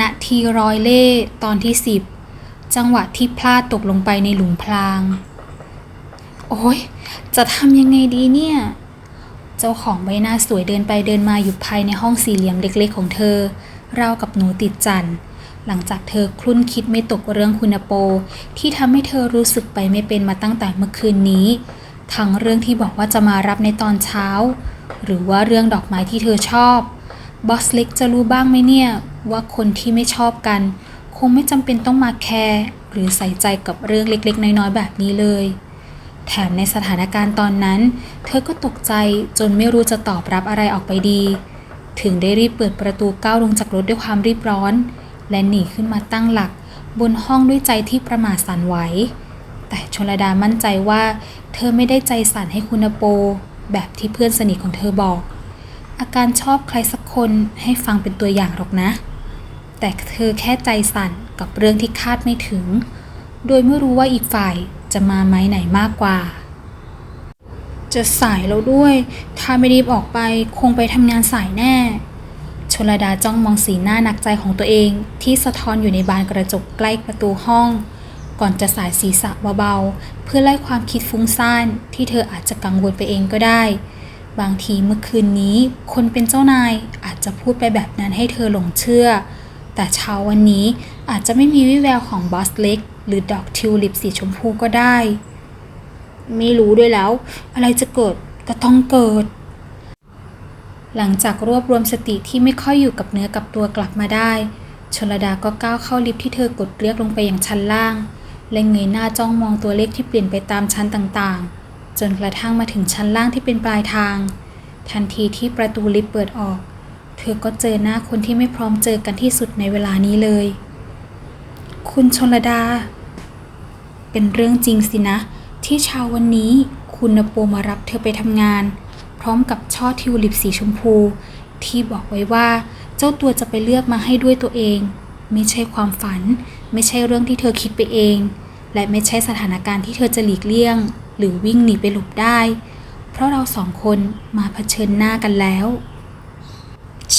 นาทีร้อยเล่ตอนที่สิบจังหวะที่พลาดตกลงไปในหลุมพราง โอ้ยจะทำยังไงดีเนี่ย เจ้าของใบหน้าสวยเดินไปเดินมาอยู่ภายในห้องสี่เหลี่ยมเล็กๆของเธอ ราวกับหนูติดจันหลังจากเธอคลุ่นคิดไม่ตกเรื่องคุณโป ที่ทำให้เธอรู้สึกไปไม่เป็นมาตั้งแต่เมื่อคืนนี้ ทั้งเรื่องที่บอกว่าจะมารับในตอนเช้า หรือว่าเรื่องดอกไม้ที่เธอชอบบอสเล็กจะรู้บ้างไหมเนี่ย ว่าคนที่ไม่ชอบกัน คงไม่จำเป็นต้องมาแคร์หรือใส่ใจกับเรื่องเล็กๆ น้อยๆแบบนี้เลย แถมในสถานการณ์ตอนนั้น เธอก็ตกใจจนไม่รู้จะตอบรับอะไรออกไปดี ถึงได้รีบเปิดประตูก้าวลงจากรถด้วยความรีบร้อน และหนีขึ้นมาตั้งหลัก บนห้องด้วยใจที่ประหม่าสั่นไหว แต่ชลดามั่นใจว่า เธอไม่ได้ใจสั่นให้คุณโป แบบที่เพื่อนสนิทของเธอบอก อาการชอบใครสักคนให้ฟังเป็นตัวอย่างหรอกนะ แต่เธอแค่ใจสั่นกับเรื่องที่คาดไม่ถึง โดยไม่รู้ว่าอีกฝ่ายจะมาไหมไหนมากกว่า จะสายแล้วด้วย ถ้าไม่รีบออกไปคงไปทำงานสายแน่ชลดาจ้องมองสีหน้าหนักใจของตัวเองที่สะท้อนอยู่ในบานกระจกใกล้ประตูห้อง ก่อนจะสายศีรษะเบาๆ เพื่อไล่ความคิดฟุ้งซ่านที่เธออาจจะกังวลไปเองก็ได้ บางทีเมื่อคืนนี้ คนเป็นเจ้านายอาจจะพูดไปแบบนั้นให้เธอหลงเชื่อ แต่เช้าวันนี้อาจจะไม่มีวิแววของบอสเล็ก หรือดอกทิวลิปสีชมพูก็ได้ ไม่รู้ด้วยแล้ว อะไรจะเกิดก็ต้องเกิด หลังจากรวบรวมสติที่ไม่ค่อยอยู่กับเนื้อกับตัวกลับมาได้ชลดาก็ก้าวเข้าลิฟต์ที่เธอกดเรียกลงไปอย่างชั้นล่าง และเงยหน้าจ้องมองตัวเลขที่เปลี่ยนไปตามชั้นต่างๆ จนกระทั่งมาถึงชั้นล่างที่เป็นปลายทาง ทันทีที่ประตูลิฟต์เปิดออก เธอก็เจอหน้าคนที่ไม่พร้อมเจอกันที่สุดในเวลานี้เลย คุณชนลดา เป็นเรื่องจริงสินะ ที่เช้าวันนี้คุณนโปมารับเธอไปทำงาน พร้อมกับช่อทิวลิปสีชมพู ที่บอกไว้ว่าเจ้าตัวจะไปเลือกมาให้ด้วยตัวเอง ไม่ใช่ความฝัน ไม่ใช่เรื่องที่เธอคิดไปเอง และไม่ใช่สถานการณ์ที่เธอจะหลีกเลี่ยง หรือวิ่งหนีไปหลบได้ เพราะเราสองคนมาเผชิญหน้ากันแล้ว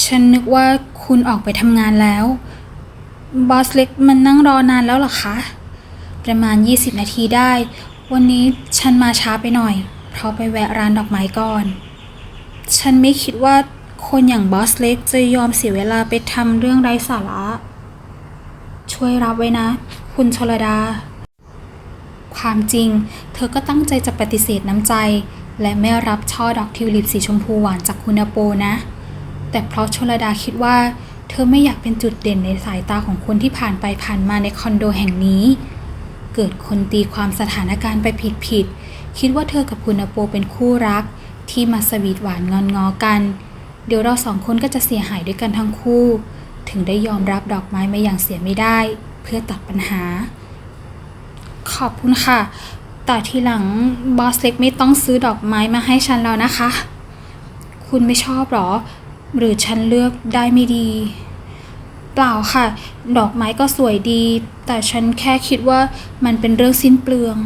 ฉันนึกว่าคุณออกไปทำงานแล้ว บอสเล็กมันนั่งรอนานแล้วหรอคะ ประมาณ 20 นาทีได้ วันนี้ฉันมาช้าไปหน่อย เพราะไปแวะร้านดอกไม้ก่อน ฉันไม่คิดว่าคนอย่างบอสเล็กจะยอมเสียเวลาไปทำเรื่องไร้สาระ ช่วยรับไว้นะ คุณชลดา ความจริง เธอก็ตั้งใจจะปฏิเสธน้ำใจ และไม่รับช่อดอกทิวลิปสีชมพูหวานจากคุณอาโปนะ แต่เพราะชลดาคิดว่า เธอไม่อยากเป็นจุดเด่นในสายตาของคนที่ผ่านไปผ่านมาในคอนโดแห่งนี้ เกิดคนตีความสถานการณ์ไปผิดผิดๆคิดว่าเธอกับคุณอาโปเป็นคู่รัก ที่มาสวีทหวานงอนงอกัน เดี๋ยวเราสองคนก็จะเสียหายด้วยกันทั้งคู่ ถึงได้ยอมรับดอกไม้มาอย่างเสียไม่ได้ เพื่อตัดปัญหา ขอบคุณค่ะ แต่ทีหลังบอสเล็กไม่ต้องซื้อดอกไม้มาให้ฉันแล้วนะคะ คุณไม่ชอบหรอ หรือฉันเลือกได้ไม่ดี เปล่าค่ะ ดอกไม้ก็สวยดี แต่ฉันแค่คิดว่ามันเป็นเรื่องสิ้นเปลือง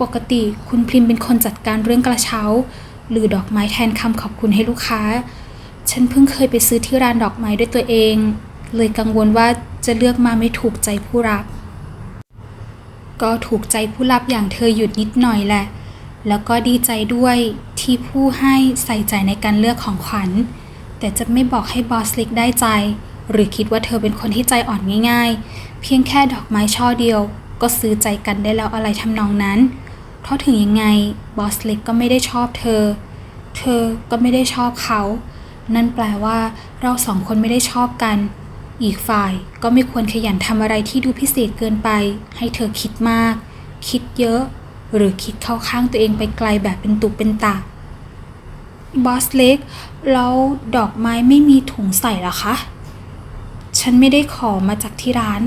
ปกติคุณพิมพ์เป็นคนจัดการเรื่องกระเช้า หรือดอกไม้แทนคำขอบคุณให้ลูกค้า ฉันเพิ่งเคยไปซื้อที่ร้านดอกไม้ด้วยตัวเอง เลยกังวลว่าจะเลือกมาไม่ถูกใจผู้รับ ก็ถูกใจผู้รับอย่างเธอหยุดนิดหน่อยแหละ แล้วก็ดีใจด้วยที่ผู้ให้ใส่ใจในการเลือกของขวัญ แต่จะไม่บอกให้บอสล็กได้ใจ หรือคิดว่าเธอเป็นคนที่ใจอ่อนง่ายๆ เพียงแค่ดอกไม้ช่อเดียว ก็ซื้อใจกันได้แล้วอะไรทำนองนั้น เพราะถึงยังไงบอสล็กก็ไม่ได้ชอบเธอ เธอก็ไม่ได้ชอบเขา นั่นแปลว่าเราสองคนไม่ได้ชอบกัน อีกฝ่ายก็ไม่ควรขยันทำอะไรที่ดูพิเศษเกินไป ให้เธอคิดมาก คิดเยอะ หรือคิดเข้าข้างตัวเองไปไกลแบบเป็นตุเป็นตะบอสเล็ก แล้วดอกไม้ไม่มีถุงใส่หรอคะ ฉันไม่ได้ขอมาจากที่ร้าน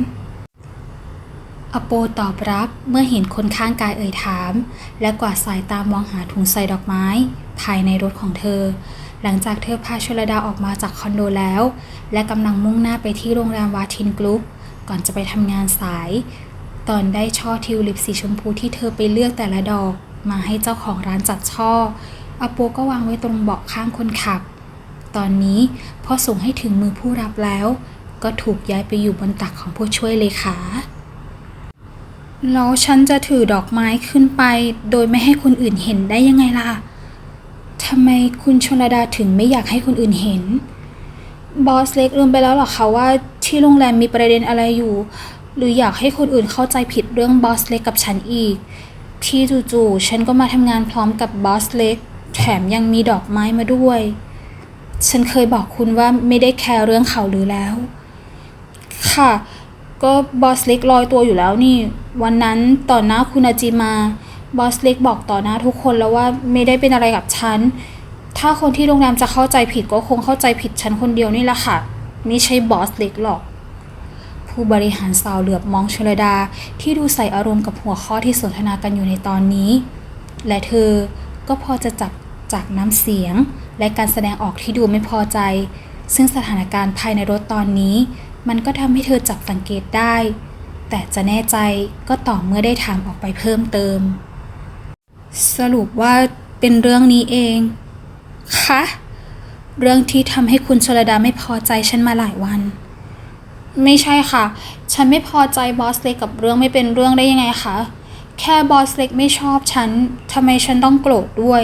อโปตอบรับเมื่อเห็นคนข้างกายเอ่ยถาม และกวาดสายตามองหาถุงใส่ดอกไม้ ภายในรถของเธอ หลังจากเธอพาชลดาออกมาจากคอนโดแล้ว และกำลังมุ่งหน้าไปที่โรงแรมวาทินกรุ๊ปก่อนจะไปทำงานสาย ตอนได้ช่อทิวลิปสีชมพูที่เธอไปเลือกแต่ละดอก มาให้เจ้าของร้านจัดช่ออาโปก็วางไว้ตรงเบาะข้างคนขับ ตอนนี้พอส่งให้ถึงมือผู้รับแล้ว ก็ถูกย้ายไปอยู่บนตักของผู้ช่วยเลขาแล้วฉันจะถือดอกไม้ขึ้นไป โดยไม่ให้คนอื่นเห็นได้ยังไงล่ะ ทำไมคุณชนดาถึงไม่อยากให้คนอื่นเห็น บอสเล็กลืมไปแล้วเหรอคะว่าที่โรงแรมมีประเด็นอะไรอยู่ หรืออยากให้คนอื่นเข้าใจผิดเรื่องบอสเล็กกับฉันอีก ที่จู่ๆฉันก็มาทำงานพร้อมกับบอสเล็ก แถมยังมีดอกไม้มาด้วย ฉันเคยบอกคุณว่าไม่ได้แคร์เรื่องเขาหรือแล้ว ค่ะ ก็บอสเล็กลอยตัวอยู่แล้วนี่ วันนั้นต่อหน้าคุณอาจิมา บอสเล็กบอกต่อหน้าทุกคนแล้วว่าไม่ได้เป็นอะไรกับฉัน ถ้าคนที่โรงแรมจะเข้าใจผิดก็คงเข้าใจผิดฉันคนเดียวนี่แหละค่ะ ไม่ใช่บอสเล็กหรอก ผู้บริหารสาวเหลือบมองชลดาที่ดูใส่อารมณ์กับหัวข้อที่สนทนากันอยู่ในตอนนี้ และเธอก็พอจะจับจากน้ำเสียง และการแสดงออกที่ดูไม่พอใจ ซึ่งสถานการณ์ภายในรถตอนนี้ มันก็ทำให้เธอจับสังเกตได้ แต่จะแน่ใจก็ต่อเมื่อได้ถามออกไปเพิ่มเติม สรุปว่าเป็นเรื่องนี้เอง คะ เรื่องที่ทำให้คุณชลดาไม่พอใจฉันมาหลายวัน ไม่ใช่ค่ะ ฉันไม่พอใจบอสเล็กกับเรื่องไม่เป็นเรื่องได้ยังไงคะ แค่บอสเล็กไม่ชอบฉันทำไมฉันต้องโกรธด้วย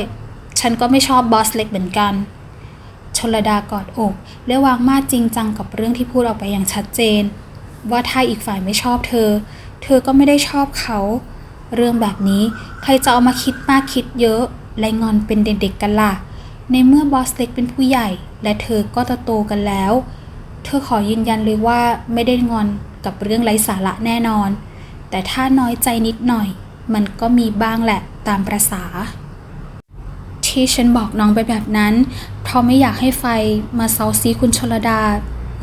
ฉันก็ไม่ชอบบอสเล็กเหมือนกัน ชลดากอดอกและวางมาจริงจังกับเรื่องที่พูดออกไปอย่างชัดเจน ว่าถ้าอีกฝ่ายไม่ชอบเธอ เธอก็ไม่ได้ชอบเขา เรื่องแบบนี้ใครจะเอามาคิดมากคิดเยอะ และงอนเป็นเด็กๆกันล่ะ ในเมื่อบอสเล็กเป็นผู้ใหญ่ และเธอก็โตๆกันแล้ว เธอขอยืนยันเลยว่าไม่ได้งอนกับเรื่องไร้สาระแน่นอน แต่ถ้าน้อยใจนิดหน่อย มันก็มีบ้างแหละตามประษา ที่ฉันบอกน้องไปแบบนั้น เพราะไม่อยากให้ไฟมาเซาซีคุณชลดา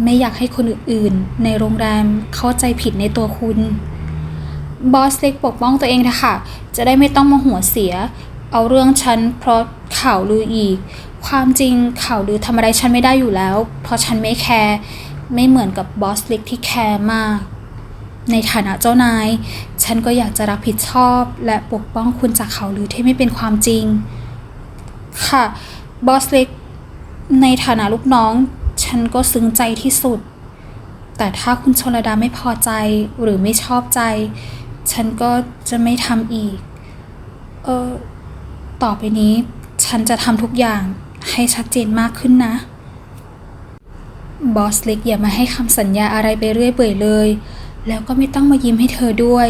ไม่อยากให้คนอื่นๆ ในโรงแรมเข้าใจผิดในตัวคุณ บอสเล็กปกป้องตัวเองนะคะจะได้ไม่ต้องมาหัวเสีย เอาเรื่องฉันเพราะข่าวลืออีก ความจริงข่าวลือทำอะไรฉันไม่ได้อยู่แล้ว เพราะฉันไม่แคร์ไม่เหมือนกับบอสเล็กที่แคร์มาก ในฐานะเจ้านาย ฉันก็อยากจะรับผิดชอบ และปกป้องคุณจากข่าวลือที่ไม่เป็นความจริง ค่ะบอสเล็กในฐานะลูกน้อง ฉันก็ซึ้งใจที่สุด แต่ถ้าคุณชลดาไม่พอใจหรือไม่ชอบใจ ฉันก็จะไม่ทำอีก เออ ต่อไปนี้ ฉันจะทำทุกอย่างให้ชัดเจนมากขึ้นนะ บอสเล็กอย่ามาให้คำสัญญาอะไรไปเรื่อยเปื่อยเลย แล้วก็ไม่ต้องมายิ้มให้เธอด้วย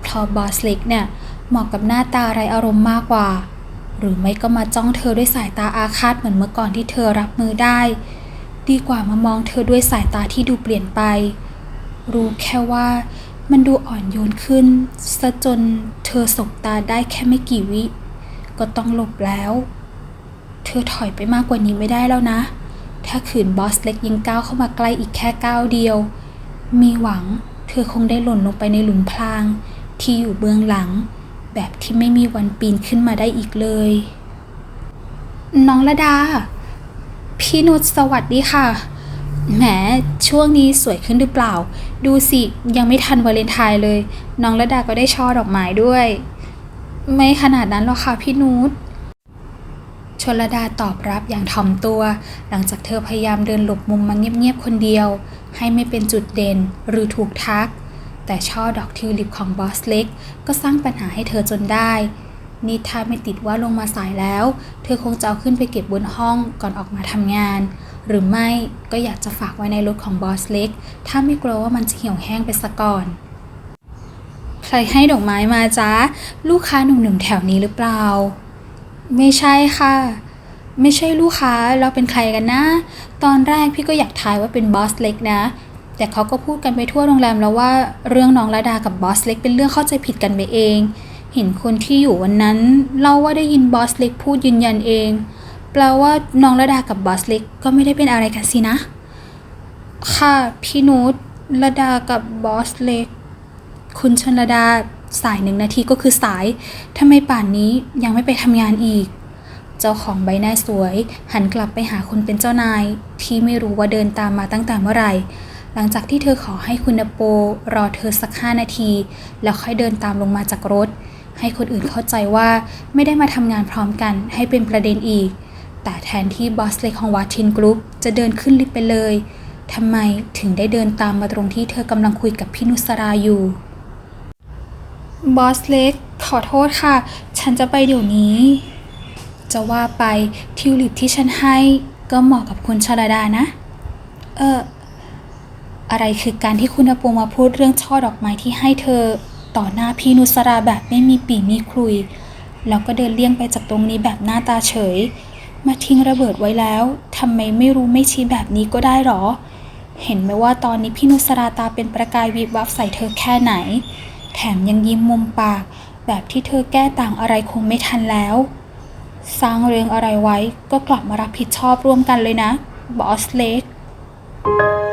เพราะบอสเล็กเนี่ยเหมาะกับหน้าตาไรอารมณ์มากกว่า หรือไม่ก็มาจ้องเธอด้วยสายตาอาฆาตเหมือนเมื่อก่อนที่เธอรับมือได้ ดีกว่ามามองเธอด้วยสายตาที่ดูเปลี่ยนไป รู้แค่ว่า มันดูอ่อนโยนขึ้นซะจนเธอสบตาได้แค่ไม่กี่วิ ก็ต้องหลบแล้ว เธอถอยไปมากกว่านี้ไม่ได้แล้วนะ ถ้าขืนบอสเล็กยิงก้าวเข้ามาใกล้อีกแค่ก้าวเดียว มีหวังเธอคงได้หล่นลงไปในหลุมพราง ที่อยู่เบื้องหลัง แบบที่ไม่มีวันปีนขึ้นมาได้อีกเลย น้องระดา พี่นุชสวัสดีค่ะ แหมช่วงนี้สวยขึ้นหรือเปล่า ดูสิยังไม่ทันวาเลนไทน์เลย น้องระดาก็ได้ช่อดอกไม้ด้วย ไม่ขนาดนั้นหรอกค่ะพี่นุชชลดาตอบรับอย่างถ่อมตัว หลังจากเธอพยายามเดินหลบมุมมาเงียบๆคนเดียว ให้ไม่เป็นจุดเด่นหรือถูกทัก แต่ช่อดอกทิวลิปของบอสเล็ก ก็สร้างปัญหาให้เธอจนได้ นี่ถ้าไม่ติดว่าลงมาสายแล้ว เธอคงจะเอาขึ้นไปเก็บบนห้องก่อนออกมาทำงาน หรือไม่ก็อยากจะฝากไว้ในรถของบอสเล็ก ถ้าไม่กลัวว่ามันจะเหี่ยวแห้งไปซะก่อน ใครให้ดอกไม้มาจ๊ะลูกค้าหนุ่มๆแถวนี้หรือเปล่า ไม่ใช่ค่ะ ไม่ใช่ลูกค้าเราเป็นใครกันนะ ตอนแรกพี่ก็อยากทายว่าเป็นบอสเล็กนะแต่เขาก็พูดกันไปทั่วโรงแรมแล้วว่าเรื่องน้องระดากับบอสเล็กเป็นเรื่องเข้าใจผิดกันไปเอง เห็นคนที่อยู่วันนั้นเล่าว่าได้ยินบอสเล็กพูดยืนยันเอง แปลว่าน้องระดากับบอสเล็กก็ไม่ได้เป็นอะไรกันสินะ ค่ะพี่นุชระดากับบอสเล็ก คุณชนระดาสายหนึ่งนาทีก็คือสายทำไมป่านนี้ยังไม่ไปทำงานอีก เจ้าของใบหน้าสวย หันกลับไปหาคนเป็นเจ้านาย ที่ไม่รู้ว่าเดินตามมาตั้งแต่เมื่อไหร่ หลังจากที่เธอขอให้คุณโปรอเธอสักห้านาที แล้วค่อยเดินตามลงมาจากรถ ให้คนอื่นเข้าใจว่าไม่ได้มาทำงานพร้อมกันให้เป็นประเด็นอีก แต่แทนที่บอสเล็กของวาทินกรุ๊ปจะเดินขึ้นลิฟต์ไปเลยทำไมถึงได้เดินตามมาตรงที่เธอกำลังคุยกับพี่นุสราอยู่บอสเล็กขอโทษค่ะ ฉันจะไปเดี๋ยวนี้ จะว่าไปทิวลิปที่ฉันให้ก็เหมาะกับคุณชลดานะ เอออะไรคือการที่คุณอาปูมาพูดเรื่องช่อดอกไม้ที่ให้เธอ ต่อหน้าพี่นุสราแบบไม่มีปีมีคลุย แล้วก็เดินเลี่ยงไปจากตรงนี้แบบหน้าตาเฉย มาทิ้งระเบิดไว้แล้วทำไมไม่รู้ไม่ชี้แบบนี้ก็ได้หรอ เห็นไหมว่าตอนนี้พี่นุสราตาเป็นประกายวิบวับใส่เธอแค่ไหน แถมยังยิ้มมุมปาก แบบที่เธอแก้ต่างอะไรคงไม่ทันแล้ว สร้างเรื่องอะไรไว้ก็กลับมารับผิดชอบร่วมกันเลยนะบอสเล็กแ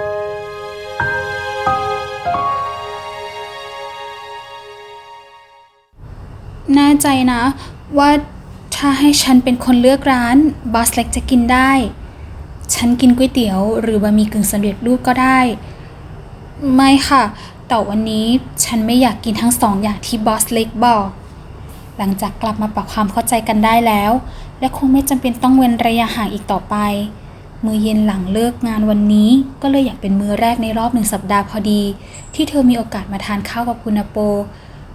น่ใจนะ ว่าถ้าให้ฉันเป็นคนเลือกร้านบอสเล็กจะกินได้ ฉันกินก๋วยเตี๋ยว หรือบะหมี่กึ่งสำเร็จรูปก็ได้ ไม่ค่ะ แต่วันนี้ฉันไม่อยากกินทั้งสองอย่างที่บอสเล็กบอก หลังจากกลับมาปรับความเข้าใจกันได้แล้ว และคงไม่จำเป็นต้องเว้นระยะห่างอีกต่อไป มือเย็นหลังเลิกงานวันนี้ก็เลยอยากเป็นมือแรกในรอบหนึ่งสัปดาห์พอดี ที่เธอมีโอกาสมาทานข้าวกับคุณโป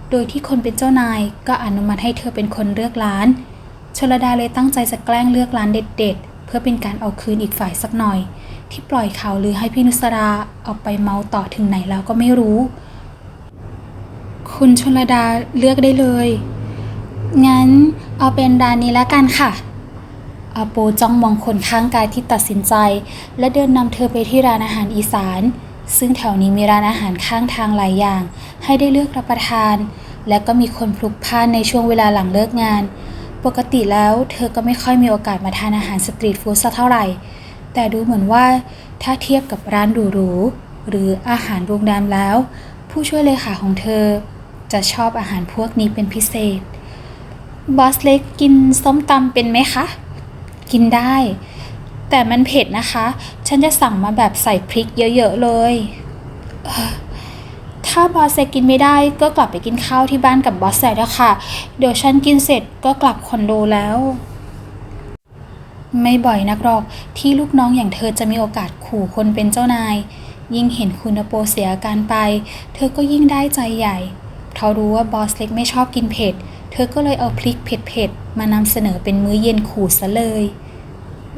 โดยที่คนเป็นเจ้านายก็อนุมัติให้เธอเป็นคนเลือกร้าน ชลดาเลยตั้งใจจะแกล้งเลือกร้านเด็ด ๆ เพื่อเป็นการเอาคืนอีกฝ่ายสักหน่อย ที่ปล่อยข่าวลือให้พี่นุสราเอาไปเมาต่อถึงไหนแล้วก็ไม่รู้ คุณชลดาเลือกได้เลย งั้นเอาเป็นร้านนี้แล้วกันค่ะอาโปจ้องมองคนข้างกายที่ตัดสินใจ และเดินนำเธอไปที่ร้านอาหารอีสาน ซึ่งแถวนี้มีร้านอาหารข้างทางหลายอย่าง ให้ได้เลือกรับประทาน และก็มีคนพลุกพล่านในช่วงเวลาหลังเลิกงาน ปกติแล้วเธอก็ไม่ค่อยมีโอกาสมาทานอาหารสตรีทฟู้ดสักเท่าไหร่ แต่ดูเหมือนว่าถ้าเทียบกับร้านหรูๆหรืออาหารโรงแรมแล้ว ผู้ช่วยเลขาของเธอ จะชอบอาหารพวกนี้เป็นพิเศษบอสเล็กกินส้มตำเป็นไหมคะ กินได้ แต่มันเผ็ดนะคะ ฉันจะสั่งมาแบบใส่พริกเยอะๆเลย ถ้าบอสเล็กกินไม่ได้ก็กลับไปกินข้าวที่บ้านกับบอสแซแล้วค่ะ เดี๋ยวฉันกินเสร็จก็กลับคอนโดแล้ว ไม่บ่อยนักหรอกที่ลูกน้องอย่างเธอจะมีโอกาสขู่คนเป็นเจ้านาย ยิ่งเห็นคุณอโปเสียอาการไป เธอก็ยิ่งได้ใจใหญ่เพราะรู้ว่าบอสเล็กไม่ชอบกินเผ็ด เธอก็เลยเอาพริกเผ็ดๆมานำเสนอเป็นมื้อเย็นขู่ซะเลย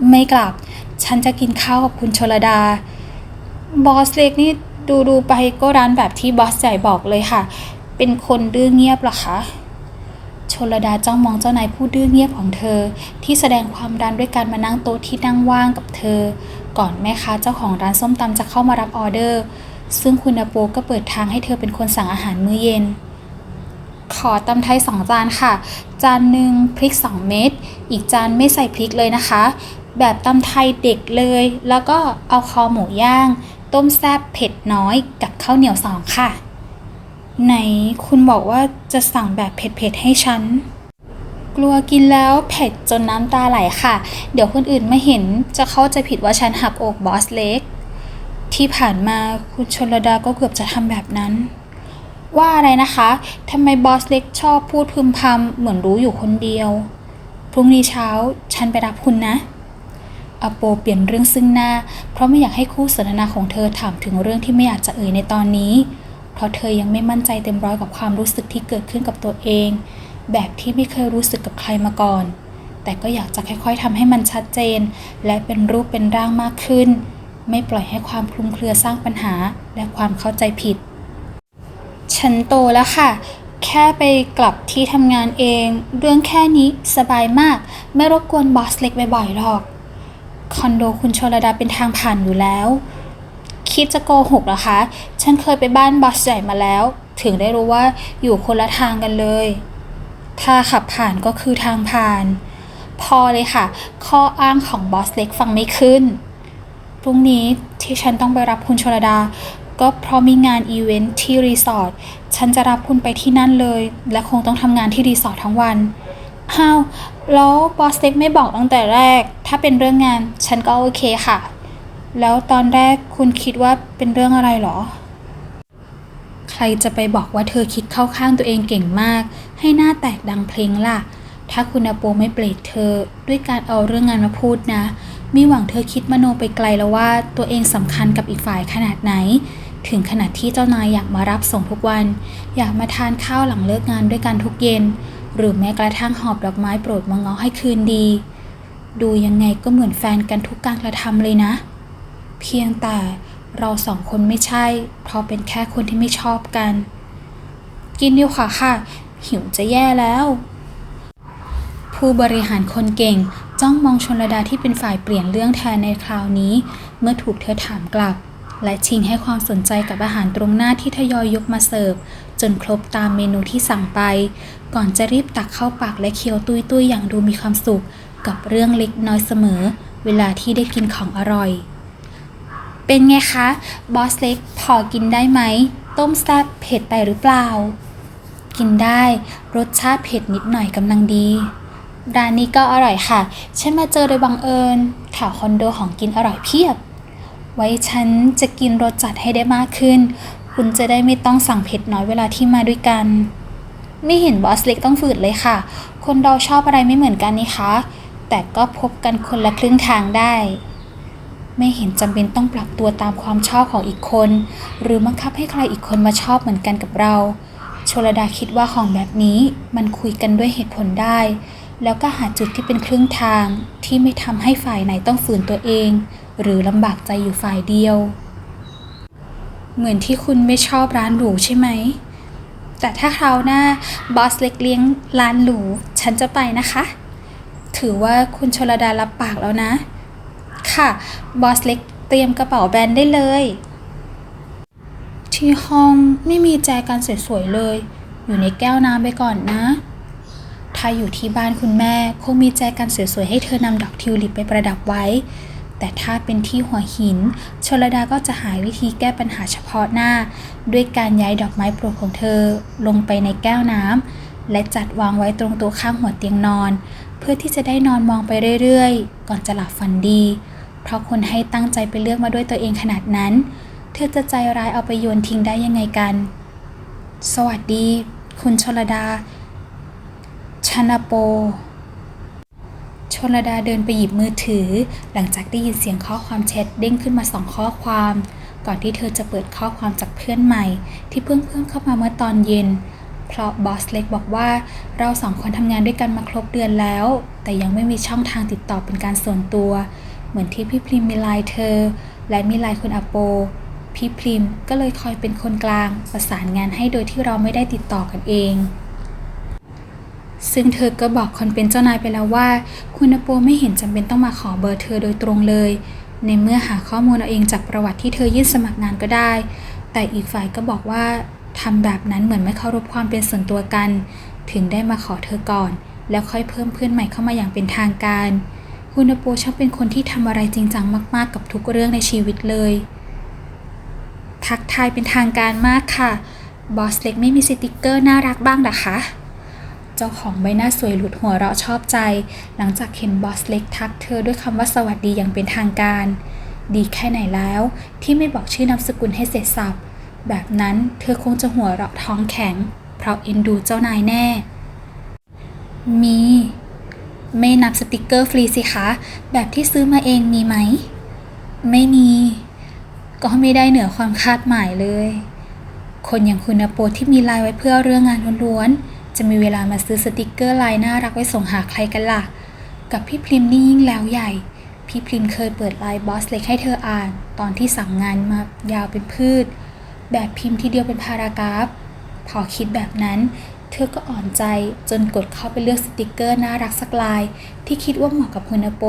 ไม่กลับ ฉันจะกินข้าวกับคุณชลดา บอสเล็กนี่ดูดูไปก็ร้านแบบที่บอสใหญ่บอกเลยค่ะ เป็นคนดื้อเงียบหรอคะชลดาจ้องมองเจ้านายผู้ดื้อเงียบของเธอ ที่แสดงความรันด้วยการมานั่งโต๊ะที่นั่งว่างกับเธอ ก่อนแม่ค้าเจ้าของร้านส้มตำจะเข้ามารับออเดอร์ ซึ่งคุณอาโปก็เปิดทางให้เธอเป็นคนสั่งอาหารมื้อเย็น ขอตำไทยสองจานค่ะ จานหนึ่งพริก 2 เม็ดอีกจานไม่ใส่พริกเลยนะคะ แบบตำไทยเด็กเลย แล้วก็เอาคอหมูย่าง ต้มแซ่บเผ็ดน้อยกับข้าวเหนียวสองค่ะ ไหนคุณบอกว่าจะสั่งแบบเผ็ดๆให้ฉัน กลัวกินแล้วเผ็ดจนน้ำตาไหลค่ะ เดี๋ยวคนอื่นไม่เห็นจะเข้าใจผิดว่าฉันหักอกบอสเล็ก ที่ผ่านมาคุณชลดาก็เกือบจะทำแบบนั้นว่าอะไรนะคะทำไมบอสเล็กชอบพูดพึมพำเหมือนรู้อยู่คนเดียว พรุ่งนี้เช้าฉันไปรับคุณนะ อโปเปลี่ยนเรื่องซึ่งหน้า เพราะไม่อยากให้คู่สนทนาของเธอถามถึงเรื่องที่ไม่อยากจะเอ่ยในตอนนี้ เพราะเธอยังไม่มั่นใจเต็มร้อยกับความรู้สึกที่เกิดขึ้นกับตัวเอง แบบที่ไม่เคยรู้สึกกับใครมาก่อน แต่ก็อยากจะค่อยๆทำให้มันชัดเจน และเป็นรูปเป็นร่างมากขึ้น ไม่ปล่อยให้ความคลุมเครือสร้างปัญหาและความเข้าใจผิด ฉันโตแล้วค่ะแค่ไปกลับที่ทำงานเอง เรื่องแค่นี้สบายมาก ไม่รบกวนบอสเล็กบ่อยๆหรอก คอนโดคุณชลดาเป็นทางผ่านอยู่แล้ว คิดจะโกหกเหรอคะ ฉันเคยไปบ้านบอสใหญ่มาแล้ว ถึงได้รู้ว่าอยู่คนละทางกันเลย ถ้าขับผ่านก็คือทางผ่าน พอเลยค่ะ ข้ออ้างของบอสเล็กฟังไม่ขึ้น พรุ่งนี้ที่ฉันต้องไปรับคุณชลดา ก็เพราะมีงานอีเวนท์ที่รีสอร์ท ฉันจะรับคุณไปที่นั่นเลย และคงต้องทำงานที่รีสอร์ททั้งวัน ฮ้าวแล้วบอสเล็กไม่บอกตั้งแต่แรก ถ้าเป็นเรื่องงานฉันก็โอเคค่ะ แล้วตอนแรกคุณคิดว่าเป็นเรื่องอะไรหรอ ใครจะไปบอกว่าเธอคิดเข้าข้างตัวเองเก่งมาก ให้หน้าแตกดังเพลงล่ะ ถ้าคุณอาโปไม่เบรกเธอ ด้วยการเอาเรื่องงานมาพูดนะ มีหวังเธอคิดมโนไปไกลแล้วว่าตัวเองสำคัญกับอีกฝ่ายขนาดไหน ถึงขนาดที่เจ้านายอยากมารับส่งทุกวัน อยากมาทานข้าวหลังเลิกงานด้วยกันทุกเย็น หรือแม้กระทั่งหอบดอกไม้โปรดมาง้อให้คืนดี ดูยังไงก็เหมือนแฟนกันทุกการกระทำเลยนะ เพียงแต่เราสองคนไม่ใช่ เพราะเป็นแค่คนที่ไม่ชอบกัน กินดีกว่าค่ะ หิวจะแย่แล้ว ผู้บริหารคนเก่งจ้องมองชนระดาที่เป็นฝ่ายเปลี่ยนเรื่องแทนในคราวนี้ เมื่อถูกเธอถามกลับ และชิงให้ความสนใจกับอาหารตรงหน้าที่ทยอยยกมาเสิร์ฟ จนครบตามเมนูที่สั่งไป ก่อนจะรีบตักเข้าปากและเคี้ยวตุยตุยๆอย่างดูมีความสุข กับเรื่องเล็กน้อยเสมอ เวลาที่ได้กินของอร่อย เป็นไงคะ บอสเล็กพอกินได้ไหม ต้มแซ่บเผ็ดไปหรือเปล่า กินได้ รสชาติเผ็ดนิดหน่อยกำลังดีร้านนี้ก็อร่อยค่ะ ฉันมาเจอโดยบังเอิญแถวคอนโดของกินอร่อยเพียบ ไว้ฉันจะกินรสจัดให้ได้มากขึ้น คุณจะได้ไม่ต้องสั่งเผ็ดน้อยเวลาที่มาด้วยกัน ไม่เห็นบอสเล็กต้องฝืดเลยค่ะ คนเราชอบอะไรไม่เหมือนกันนี่คะ แต่ก็พบกันคนละครึ่งทางได้ ไม่เห็นจำเป็นต้องปรับตัวตามความชอบของอีกคน หรือบังคับให้ใครอีกคนมาชอบเหมือนกันกับเราชลดาคิดว่าของแบบนี้มันคุยกันด้วยเหตุผลได้ แล้วก็หาจุดที่เป็นครึ่งทางที่ไม่ทำให้ฝ่ายไหนต้องฝืนตัวเอง หรือลำบากใจอยู่ฝ่ายเดียว เหมือนที่คุณไม่ชอบร้านหรูใช่ไหม แต่ถ้าคราวหน้าบอสเล็กเลี้ยงร้านหรูฉันจะไปนะคะ ถือว่าคุณชลดารับปากแล้วนะ ค่ะ บอสเล็กเตรียมกระเป๋าแบรนด์ได้เลย ที่ห้องไม่มีแจกันสวยๆเลย อยู่ในแก้วน้ำไปก่อนนะถ้าอยู่ที่บ้านคุณแม่ คงมีแจกันสวยๆให้เธอนำดอกทิวลิปไปประดับไว้ แต่ถ้าเป็นที่หัวหิน ชลดาก็จะหาวิธีแก้ปัญหาเฉพาะหน้า ด้วยการย้ายดอกไม้โปรดของเธอลงไปในแก้วน้ำและจัดวางไว้ตรงตัวข้างหัวเตียงนอน เพื่อที่จะได้นอนมองไปเรื่อยๆ ก่อนจะหลับฝันดี เพราะคนให้ตั้งใจไปเลือกมาด้วยตัวเองขนาดนั้น เธอจะใจร้ายเอาไปโยนทิ้งได้ยังไงกัน สวัสดี คุณชลดา ชนาโป ชนระดาเดินไปหยิบมือถือ หลังจากได้ยินเสียงข้อความแชทเด้งขึ้นมาสองข้อความ ก่อนที่เธอจะเปิดข้อความจากเพื่อนใหม่ ที่เพิ่งเพิ่มเข้ามาเมื่อตอนเย็น เพราะบอสเล็กบอกว่าเราสองคนทำงานด้วยกันมาครบเดือนแล้ว แต่ยังไม่มีช่องทางติดต่อเป็นการส่วนตัว เหมือนที่พี่พริมมีไลน์เธอ และมีไลน์คุณอโป พี่พริมก็เลยคอยเป็นคนกลาง ประสานงานให้โดยที่เราไม่ได้ติดต่อกันเอง ซึ่งเธอก็บอกคนเป็นเจ้านายไปแล้วว่า คุณอโปไม่เห็นจำเป็นต้องมาขอเบอร์เธอโดยตรงเลย ในเมื่อหาข้อมูลเอาเองจากประวัติที่เธอยื่นสมัครงานก็ได้ แต่อีกฝ่ายก็บอกว่าทำแบบนั้นเหมือนไม่เคารพความเป็นส่วนตัวกัน ถึงได้มาขอเธอก่อน แล้วค่อยเพิ่มเพื่อนใหม่เข้ามาอย่างเป็นทางการ คุณอโปช่างเป็นคนที่ทำอะไรจริงจังมากๆ กับทุกเรื่องในชีวิตเลย ทักทายเป็นทางการมากค่ะบอสเล็กไม่มีสติกเกอร์น่ารักบ้างหรอคะ เจ้าของใบหน้าสวยหลุดหัวเราะชอบใจ หลังจากเห็นบอสเล็กทักเธอด้วยคำว่าสวัสดีอย่างเป็นทางการ ดีแค่ไหนแล้ว ที่ไม่บอกชื่อนามสกุลให้เสร็จสับ แบบนั้นเธอคงจะหัวเราะท้องแข็ง เพราะเอ็นดูเจ้านายแน่ มี ไม่นับสติกเกอร์ฟรีสิคะ แบบที่ซื้อมาเองมีไหม ไม่มี ก็ไม่ได้เหนือความคาดหมายเลย คนอย่างคุณอโปที่มีไลน์ไว้เพื่อเรื่องงานล้วนๆ จะมีเวลามาซื้อสติกเกอร์ลายน่ารักไว้ส่งหาใครกันล่ะ กับพี่พริมนี่ยิ่งแล้วใหญ่ พี่พริมเคยเปิดลน์บอสเล็กให้เธออ่าน ตอนที่สั่งงานมายาวเป็นพืช แบบพิมพ์ทีเดียวเป็นพารากราฟ พอคิดแบบนั้น เธอก็อ่อนใจจนกดเข้าไปเลือกสติกเกอร์น่ารักสักลาย ที่คิดว่าเหมาะกับคุณโป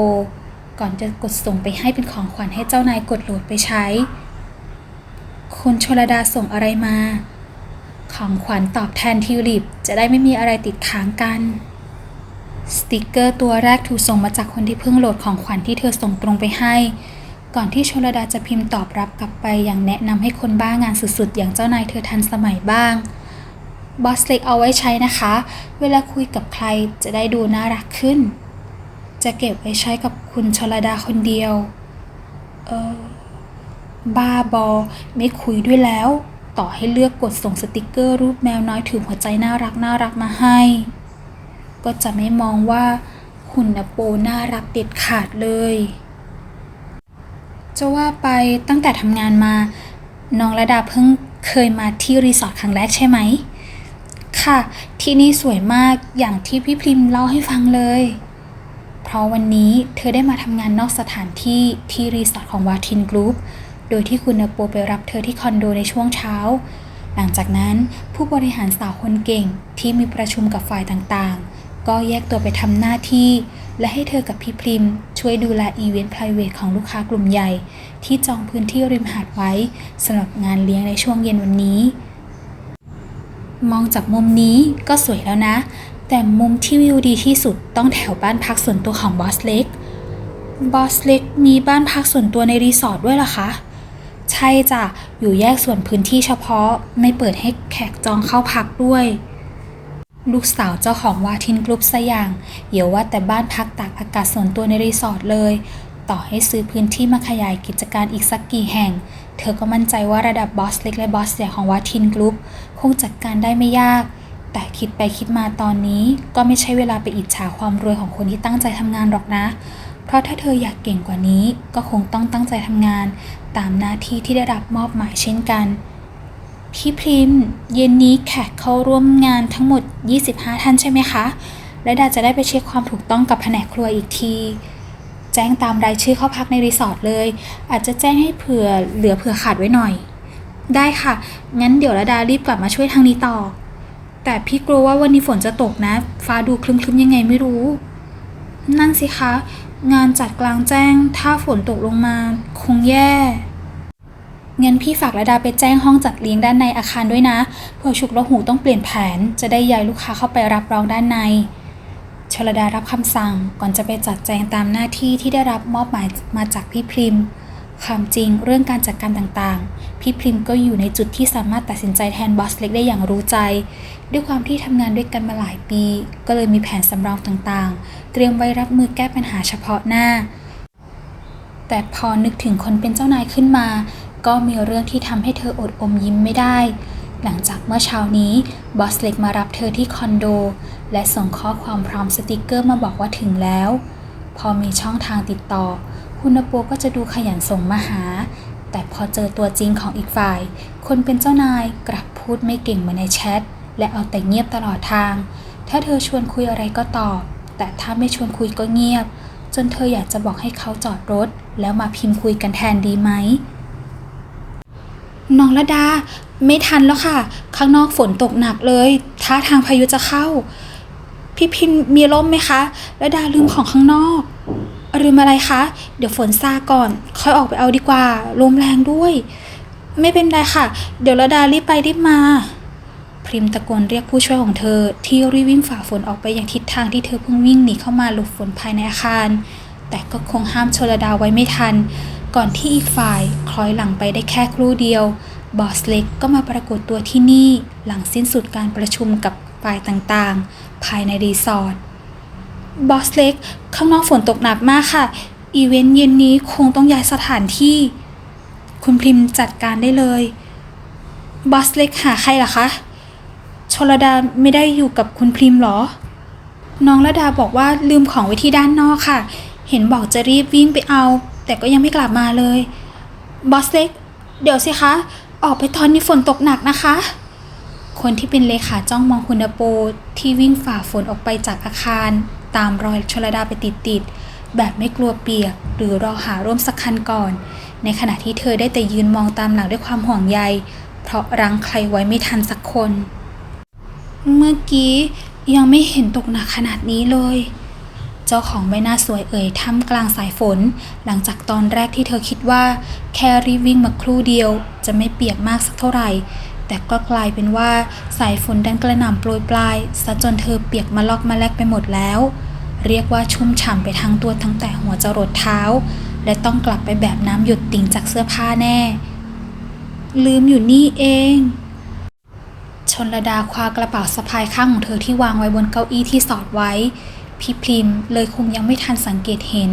ก่อนจะกดส่งไปให้เป็นของขวัญให้เจ้านายกดโหลดไปใช้คุณชลดาส่งอะไรมา ของขวัญตอบแทนทิวลิปจะได้ไม่มีอะไรติดค้างกัน สติกเกอร์ตัวแรกถูกส่งมาจากคนที่เพิ่งโหลดของขวัญที่เธอส่งตรงไปให้ ก่อนที่ชลดาจะพิมพ์ตอบรับกลับไปอย่างแนะนำให้คนบ้างานสุดๆ อย่างเจ้านายเธอทันสมัยบ้างบอสเล็กเอาไว้ใช้นะคะ เวลาคุยกับใครจะได้ดูน่ารักขึ้น จะเก็บไว้ใช้กับคุณชลดาคนเดียว เออ บ้าบอ ไม่คุยด้วยแล้ว ต่อให้เลือกกดส่งสติกเกอร์รูปแมวน้อยถือหัวใจน่ารักน่ารักมาให้ ก็จะไม่มองว่าหุ่นโปน่ารักเด็ดขาดเลย จะว่าไปตั้งแต่ทำงานมา น้องระดาเพิ่งเคยมาที่รีสอร์ทครั้งแรกใช่ไหม ค่ะ ที่นี่สวยมากอย่างที่พี่พริมเล่าให้ฟังเลย เพราะวันนี้เธอได้มาทำงานนอกสถานที่ที่รีสอร์ทของวาทินกรุ๊ป โดยที่คุณอโปไปรับเธอที่คอนโดในช่วงเช้า หลังจากนั้นผู้บริหารสาวคนเก่งที่มีประชุมกับฝ่ายต่างๆ ก็แยกตัวไปทำหน้าที่ และให้เธอกับพี่พริม ช่วยดูแลอีเวนต์ private ของลูกค้ากลุ่มใหญ่ ที่จองพื้นที่ริมหาดไว้สำหรับงานเลี้ยงในช่วงเย็นวันนี้ มองจากมุมนี้ก็สวยแล้วนะ แต่มุมที่วิวดีที่สุดต้องแถวบ้านพักส่วนตัวของบอสเล็กบอสเล็กมีบ้านพักส่วนตัวในรีสอร์ทด้วยเหรอคะ ใช่จ้ะ อยู่แยกส่วนพื้นที่เฉพาะไม่เปิดให้แขกจองเข้าพักด้วย ลูกสาวเจ้าของวาทินกรุ๊ปสย่างเดี๋ยวว่าแต่บ้านพักตากอากาศส่วนตัวในรีสอร์ทเลย ต่อให้ซื้อพื้นที่มาขยายกิจการอีกสักกี่แห่ง เธอก็มั่นใจว่าระดับบอสเล็กและบอสใหญ่ของวาทินกรุ๊ปคงจัดการได้ไม่ยาก แต่คิดไปคิดมาตอนนี้ก็ไม่ใช่เวลาไปอิจฉาความรวยของคนที่ตั้งใจทำงานหรอกนะเพราะถ้าเธออยากเก่งกว่านี้ก็คงต้องตั้งใจทำงาน ตามหน้าที่ที่ได้รับมอบหมายเช่นกัน พี่พริม เย็นนี้แขกเข้าร่วมงานทั้งหมด 25 ท่านใช่ไหมคะ และดาจะได้ไปเช็คความถูกต้องกับแผนกครัวอีกที แจ้งตามรายชื่อเข้าพักในรีสอร์ทเลย อาจจะแจ้งให้เผื่อเหลือเผื่อขาดไว้หน่อย ได้ค่ะ งั้นเดี๋ยวระดารีบกลับมาช่วยทางนี้ต่อ แต่พี่กลัวว่าวันนี้ฝนจะตกนะ ฟ้าดูคลึ้มๆยังไงไม่รู้ นั่นสิคะ งานจัดกลางแจ้ง ถ้าฝนตกลงมา คงแย่เงั้นพี่ฝากระดาไปแจ้งห้องจัดเลี้ยงด้านในอาคารด้วยนะเผื่อฉุกละหูต้องเปลี่ยนแผน จะได้ย้ายลูกค้าเข้าไปรับรองด้านในชลดารับคำสั่งก่อนจะไปจัดแจงตามหน้าที่ที่ได้รับมอบหมายมาจากพี่พริมความจริงเรื่องการจัดการต่างๆ พี่พริมก็อยู่ในจุดที่สามารถตัดสินใจแทนบอสเล็กได้อย่างรู้ใจ ด้วยความที่ทำงานด้วยกันมาหลายปี ก็เลยมีแผนสำรองต่างๆ เตรียมไว้รับมือแก้ปัญหาเฉพาะหน้า แต่พอนึกถึงคนเป็นเจ้านายขึ้นมา ก็มีเรื่องที่ทำให้เธออดอมยิ้มไม่ได้ หลังจากเมื่อเช้านี้บอสเล็กมารับเธอที่คอนโด และส่งข้อความพร้อมสติกเกอร์มาบอกว่าถึงแล้ว พอมีช่องทางติดต่อ คุณนโปก็จะดูขยันส่งมาหาแต่พอเจอตัวจริงของอีกฝ่าย คนเป็นเจ้านายกลับพูดไม่เก่งเหมือนในแชท และเอาแต่เงียบตลอดทาง ถ้าเธอชวนคุยอะไรก็ตอบ แต่ถ้าไม่ชวนคุยก็เงียบ จนเธออยากจะบอกให้เขาจอดรถ แล้วมาพิมพ์คุยกันแทนดีไหมน้องระดา ไม่ทันแล้วค่ะ ข้างนอกฝนตกหนักเลยท่าทางพายุจะเข้า พี่พิมพ์มีร่มไหมคะระดาลืมของข้างนอกลืมอะไรคะ เดี๋ยวฝนซาก่อน ค่อยออกไปเอาดีกว่าลมแรงด้วย ไม่เป็นไรค่ะ เดี๋ยวระดารีบไปรีบมา พริมตะโกนเรียกผู้ช่วยของเธอ ที่รีวิ่งฝ่าฝนออกไปอย่างทิศทางที่เธอเพิ่งวิ่งหนีเข้ามาหลบฝนภายในอาคาร แต่ก็คงห้ามชลดาไว้ไม่ทัน ก่อนที่อีกฝ่ายคล้อยหลังไปได้แค่ครู่เดียว บอสเล็กก็มาปรากฏตัวที่นี่หลังสิ้นสุดการประชุมกับฝ่ายต่างๆ ภายในรีสอร์ทบอสเล็กข้างนอกฝนตกหนักมากค่ะ อีเวนต์เย็นนี้คงต้องย้ายสถานที่ คุณพริมจัดการได้เลย บอสเล็กหาใครล่ะคะ ชลดาไม่ได้อยู่กับคุณพริมหรอ น้องระดาบอกว่าลืมของไว้ที่ด้านนอกค่ะ เห็นบอกจะรีบวิ่งไปเอา แต่ก็ยังไม่กลับมาเลย บอสเล็ก เดี๋ยวสิคะ ออกไปตอนนี้ฝนตกหนักนะคะ คนที่เป็นเลขาจ้องมองคุณอโปที่วิ่งฝ่าฝนออกไปจากอาคาร ตามรอยชลดาไปติดๆ แบบไม่กลัวเปียก หรือรอหาร่วมสักคันก่อน ในขณะที่เธอได้แต่ยืนมองตามหลังด้วยความห่วงใย เพราะรั้งใครไว้ไม่ทันสักคน เมื่อกี้ยังไม่เห็นตกหนักขนาดนี้เลย เจ้าของใบหน้าสวยเอ่ยท่ามกลางสายฝน หลังจากตอนแรกที่เธอคิดว่า แค่รีบวิ่งมาครู่เดียว จะไม่เปียกมากสักเท่าไหร่ แต่ก็กลายเป็นว่าสายฝนดันกระหน่ำโปรยปลายซะจนเธอเปียกมาลอกมาแลกไปหมดแล้ว เรียกว่าชุ่มฉ่ำไปทั้งตัวตั้งแต่หัวจรดเท้า และต้องกลับไปแบบน้ำหยดติ่งจากเสื้อผ้าแน่ ลืมอยู่นี่เอง ชนระดาคว้ากระเป๋าสะพายข้างของเธอที่วางไว้บนเก้าอี้ที่สอดไว้ พี่พริมเลยคงยังไม่ทันสังเกตเห็น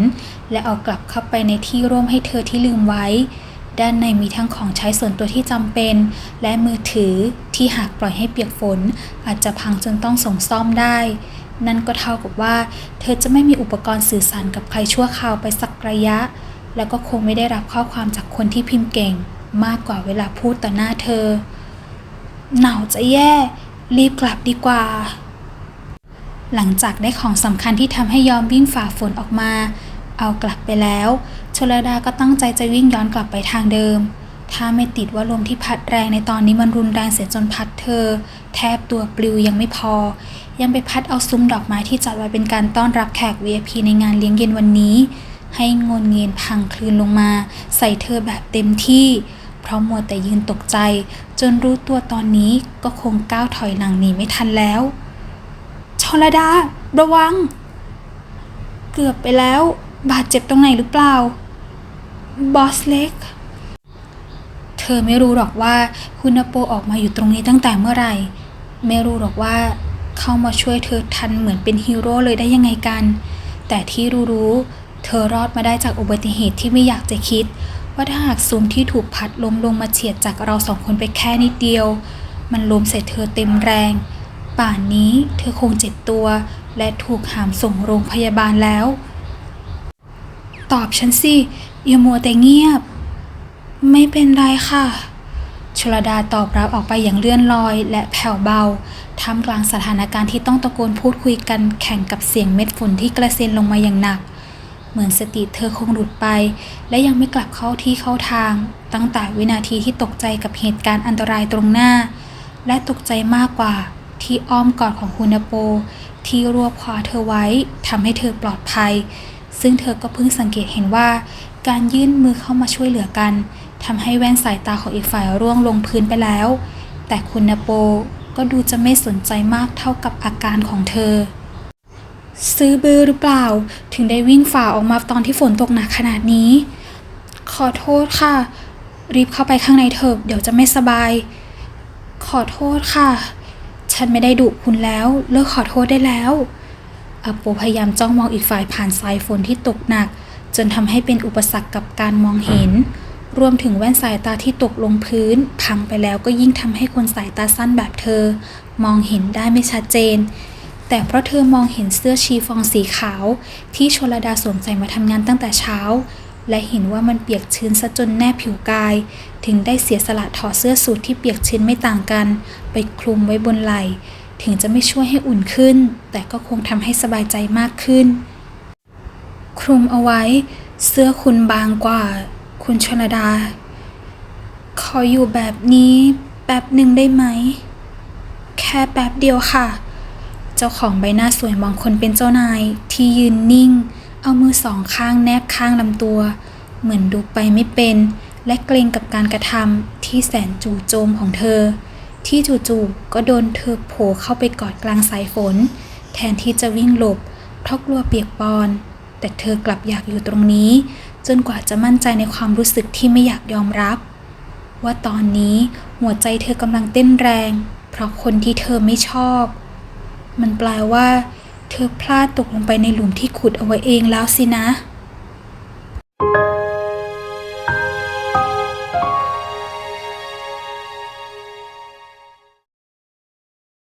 และเอากลับเข้าไปในที่ร่วมให้เธอที่ลืมไว้ ด้านในมีทั้งของใช้ส่วนตัวที่จำเป็น และมือถือที่หากปล่อยให้เปียกฝน อาจจะพังจนต้องส่งซ่อมได้ นั่นก็เท่ากับว่า เธอจะไม่มีอุปกรณ์สื่อสารกับใครชั่วคราวไปสักระยะ แล้วก็คงไม่ได้รับข้อความจากคนที่พิมพ์เก่ง มากกว่าเวลาพูดต่อหน้าเธอ หนาวจะแย่ รีบกลับดีกว่า หลังจากได้ของสำคัญที่ทำให้ยอมวิ่งฝ่าฝนออกมา เอากลับไปแล้ว ชลดาก็ตั้งใจจะวิ่งย้อนกลับไปทางเดิม ถ้าไม่ติดว่าลมที่พัดแรงในตอนนี้มันรุนแรงเสียจนพัดเธอ แทบตัวปลิวยังไม่พอ ยังไปพัดเอาซุ้มดอกไม้ที่จัดไว้เป็นการต้อนรับแขก VIP ในงานเลี้ยงเย็นวันนี้ ให้งนเงียนพังคลืนลงมา ใส่เธอแบบเต็มที่ เพราะมัวแต่ยืนตกใจ จนรู้ตัวตอนนี้ก็คงก้าวถอยหลังหนีไม่ทันแล้วชลดา ระวัง เกือบไปแล้ว บาดเจ็บตรงไหนหรือเปล่า บอสเล็ก เธอไม่รู้หรอกว่าคุณโปออกมาอยู่ตรงนี้ตั้งแต่เมื่อไหร่ ไม่รู้หรอกว่าเข้ามาช่วยเธอทันเหมือนเป็นฮีโร่เลยได้ยังไงกัน แต่ที่รู้ๆ เธอรอดมาได้จากอุบัติเหตุที่ไม่อยากจะคิด ว่าถ้าหากซูมที่ถูกพัดล้มลงมาเฉียดจากเราสองคนไปแค่นิดเดียว มันล้มใส่เธอเต็มแรง ป่านนี้เธอคงเจ็บตัว และถูกหามส่งโรงพยาบาลแล้ว ตอบฉันสิอย่ามัวแต่เงียบ ไม่เป็นไรค่ะชลดาตอบรับออกไปอย่างเลื่อนลอย และแผ่วเบา ท่ามกลางสถานการณ์ที่ต้องตะโกนพูดคุยกันแข่งกับเสียงเม็ดฝนที่กระเซ็นลงมาอย่างหนัก เหมือนสติเธอคงหลุดไป และยังไม่กลับเข้าที่เข้าทาง ตั้งแต่วินาทีที่ตกใจกับเหตุการณ์อันตรายตรงหน้า และตกใจมากกว่าที่อ้อมกอดของคุณโป ที่รวบคว้าเธอไว้ทำให้เธอปลอดภัย ซึ่งเธอก็เพิ่งสังเกตเห็นว่า การยื่นมือเข้ามาช่วยเหลือกันทำให้แว่นสายตาของอีกฝ่ายร่วงลงพื้นไปแล้ว แต่คุณโปก็ดูจะไม่สนใจมากเท่ากับอาการของเธอ ซื้อบือหรือเปล่า ถึงได้วิ่งฝ่าออกมาตอนที่ฝนตกหนักขนาดนี้ ขอโทษค่ะ รีบเข้าไปข้างในเถอะเดี๋ยวจะไม่สบาย ขอโทษค่ะ ฉันไม่ได้ดุคุณแล้ว เลิกขอโทษได้แล้วอโปพยายามจ้องมองอีกฝ่ายผ่านสายฝนที่ตกหนัก จนทำให้เป็นอุปสรรคกับการมองเห็น รวมถึงแว่นสายตาที่ตกลงพื้น พังไปแล้วก็ยิ่งทำให้คนสายตาสั้นแบบเธอ มองเห็นได้ไม่ชัดเจน แต่เพราะเธอมองเห็นเสื้อชีฟองสีขาว ที่ชลดาสวมใส่มาทำงานตั้งแต่เช้า และเห็นว่ามันเปียกชื้นซะจนแนบผิวกาย ถึงได้เสียสละถอดเสื้อสูทที่เปียกชื้นไม่ต่างกัน ไปคลุมไว้บนไหล่ ถึงจะไม่ช่วยให้อุ่นขึ้น แต่ก็คงทำให้สบายใจมากขึ้น คลุมเอาไว้ เสื้อคุณบางกว่า คุณชลดา ขออยู่แบบนี้แป๊บหนึ่งได้ไหม แค่แป๊บเดียวค่ะ เจ้าของใบหน้าสวยมองคนเป็นเจ้านายที่ยืนนิ่ง เอามือสองข้างแนบข้างลำตัว เหมือนดูไปไม่เป็น และเกรงกับการกระทำที่แสนจู่โจมของเธอ ที่จู่ๆก็โดนเธอโผล่เข้าไปกอดกลางสายฝน แทนที่จะวิ่งหลบเพราะกลัวเปียกปอน แต่เธอกลับอยากอยู่ตรงนี้ จนกว่าจะมั่นใจในความรู้สึกที่ไม่อยากยอมรับ ว่าตอนนี้หัวใจเธอกำลังเต้นแรง เพราะคนที่เธอไม่ชอบ มันแปลว่า เธอพลาดตกลงไปในหลุมที่ขุดเอาไว้เองแล้วสินะ